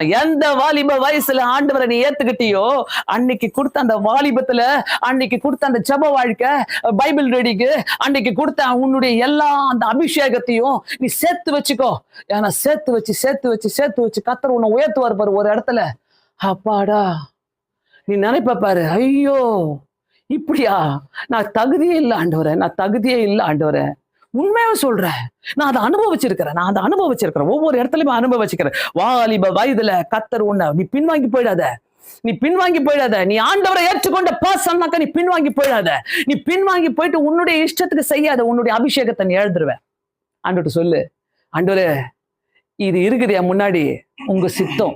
எந்த வாலிப வயசுல ஆண்டவரை நீ ஏத்துக்கிட்டியோ அன்னைக்கு கொடுத்த அந்த வாலிபத்துல அன்னைக்கு கொடுத்த அந்த ஜெப வாழ்க்கை பைபிள் ரெடிக்கு அன்னைக்கு கொடுத்த உன்னுடைய எல்லா அந்த அபிஷேகத்தையும் நீ சேர்த்து வச்சுக்கோ. ஏன்னா சேர்த்து வச்சு சேர்த்து வச்சு சேர்த்து வச்சு கத்தர் உன்னை உயர்த்துவார் பாரு ஒரு இடத்துல. அப்பாடா நீ நினைப்ப பாரு ஐயோ இப்படியா? நான் தகுதியே இல்லை ஆண்டவரேன் நான் தகுதியே இல்லை ஆண்டவரே. உண்மையாக சொல்றேன் நான் அதை அனுபவிச்சிருக்கிறேன். நான் அதை அனுபவிச்சிருக்கிறேன். ஒவ்வொரு இடத்துலயுமே அனுபவிச்சிருக்கிறேன். வாலிப வயதுல கத்தர் உன்னை நீ பின்வாங்கி போயிடாத. நீ பின்வாங்கி போயிடாத. நீ ஆண்டவரை ஏற்றுக்கொண்ட பர்சன்னாக்க நீ பின்வாங்கி போயிடாத. நீ பின்வாங்கி போயிட்டு உன்னுடைய இஷ்டத்துக்கு செய்யாத உன்னுடைய அபிஷேகத்தை நீ எழுதுருவ ஆண்டவர்கிட்ட சொல்லு. ஆண்டவரே இது இருக்குது என் முன்னாடி? உங்க சித்தம்.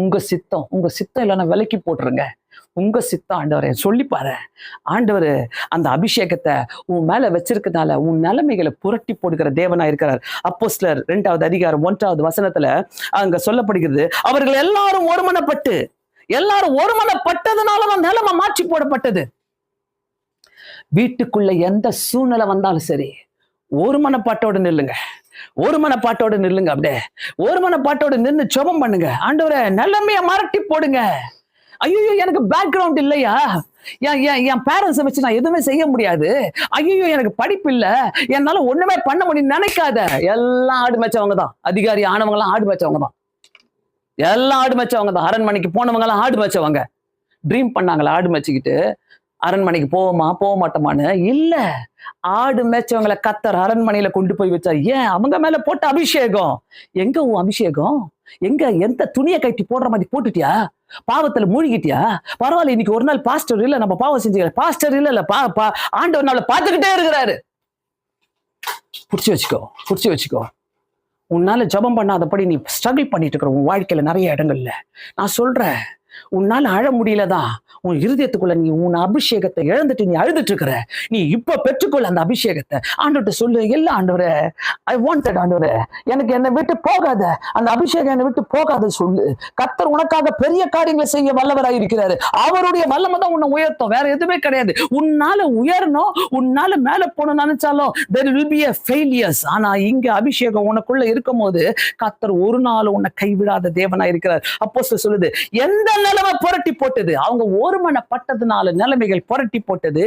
உங்க சித்தம். உங்க சித்தம் இல்லைன்னா விலைக்கு போட்டுருங்க. உங்க சித்தம் ஆண்டவரே சொல்லி பாரு. ஆண்டவர் அந்த அபிஷேகத்தை உன் மேல வச்சிருக்கனால உன் நிலைமைகளை புரட்டி போடுகிற தேவனா இருக்கிறார். அப்போஸ்லர் ரெண்டாவது அதிகாரம் ஒன்றாவது வசனத்துல அங்க சொல்லப்படுகிறது அவர்கள் எல்லாரும் ஒருமனப்பட்டு எல்லாரும் ஒருமனப்பட்டதுனால அந்த நிலைமை மாற்றி போடப்பட்டது. வீட்டுக்குள்ள எந்த சூழ்நிலை வந்தாலும் சரி ஒரு மனப்பாட்டோட நில்லுங்க. ஒரு மனப்பாட்டோட நில்லுங்க அப்படியே. ஒரு மனப்பாட்டோட நின்னு ஜெபம் பண்ணுங்க. ஆண்டவரை நிலைமைய மரட்டி போடுங்க. ஐயோ எனக்கு பேக்ரவுண்ட் இல்லையா? என் என் பேரண்ட்ஸை வச்சு நான் எதுவுமே செய்ய முடியாது. ஐயோ எனக்கு படிப்பு இல்ல. என்னால ஒண்ணுமே பண்ண முடியும் நினைக்காத. எல்லாம் ஆடு மேய்ச்சவங்க தான் அதிகாரி ஆனவங்க எல்லாம் ஆடு மேய்ச்சவங்க தான் எல்லாம் ஆடு மேய்ச்சவங்க தான் அரண்மனைக்கு போனவங்க எல்லாம் ஆடு மேய்ச்சவங்க. ட்ரீம் பண்ணாங்களா ஆடு மேய்ச்சிக்கிட்டு. அரண்மனைக்கு போவோமா போக மாட்டோமான்னு இல்ல. ஆடு மேய்ச்சவங்களை கத்தர் அரண்மனையில கொண்டு போய் வச்சா ஏன்? அவங்க மேல போட்ட அபிஷேகம். எங்க உன் அபிஷேகம்? எங்க எந்த துணியை கட்டி போடுற மாதிரி போட்டுட்டியா? பாவத்துல மூழ்கிட்டியா? பரவாயில்ல இன்னைக்கு ஒரு நாள் பாஸ்டர் இல்ல நம்ம பாவம் செஞ்சு பாஸ்டர் இல்ல இல்ல பா பா ஆண்டவர் நாளை பார்த்துக்கிட்டே இருக்கிறாரு. புடிச்சு வச்சுக்கோ புடிச்சு வச்சுக்கோ. உன்னால ஜெபம் பண்ணாதபடி நீ ஸ்ட்ரகிள் பண்ணிட்டு இருக்கிற உன் வாழ்க்கையில நிறைய இடங்கள்ல. நான் சொல்றேன் உன்னால அழ முடியலதான் உன் இருதயத்துக்குள்ள நீ உன் அபிஷேகத்தை இழந்துட்டு நீ அழுதுட்டு இருக்கிற நீ இப்ப பெற்றுக்கொள்ள அந்த அபிஷேகத்தை. ஆண்டவர்கிட்ட சொல்லு எல்லா ஆண்டவரே ஐ வாண்டட் ஆண்டவரே. எனக்கு என்னை விட்டு போகாத. அந்த அபிஷேகம் என்னை விட்டு போகாத சொல்லு. கத்தர் உனக்காக பெரிய காரியங்களை செய்ய வல்லவராக இருக்கிறாரு. அவருடைய வல்லமை தான் உன்னை உயர்த்தும். வேற எதுவுமே கிடையாது. உன்னால உயரணும் உன்னால மேல போகணும்னு நினைச்சாலும் தெர் வில் பி ஃபெயிலியர்ஸ் ஆனா இங்க அபிஷேகம் உனக்குள்ள இருக்கும் போது கத்தர் ஒரு நாள் உன்னை கைவிடாத தேவனா இருக்கிறார். அப்போ சொல்லுது எந்த நிலைமை புரட்டி போட்டது. அவங்க ஒருமனப்பட்டதுனால நிலைமைகள் புரட்டி போட்டது.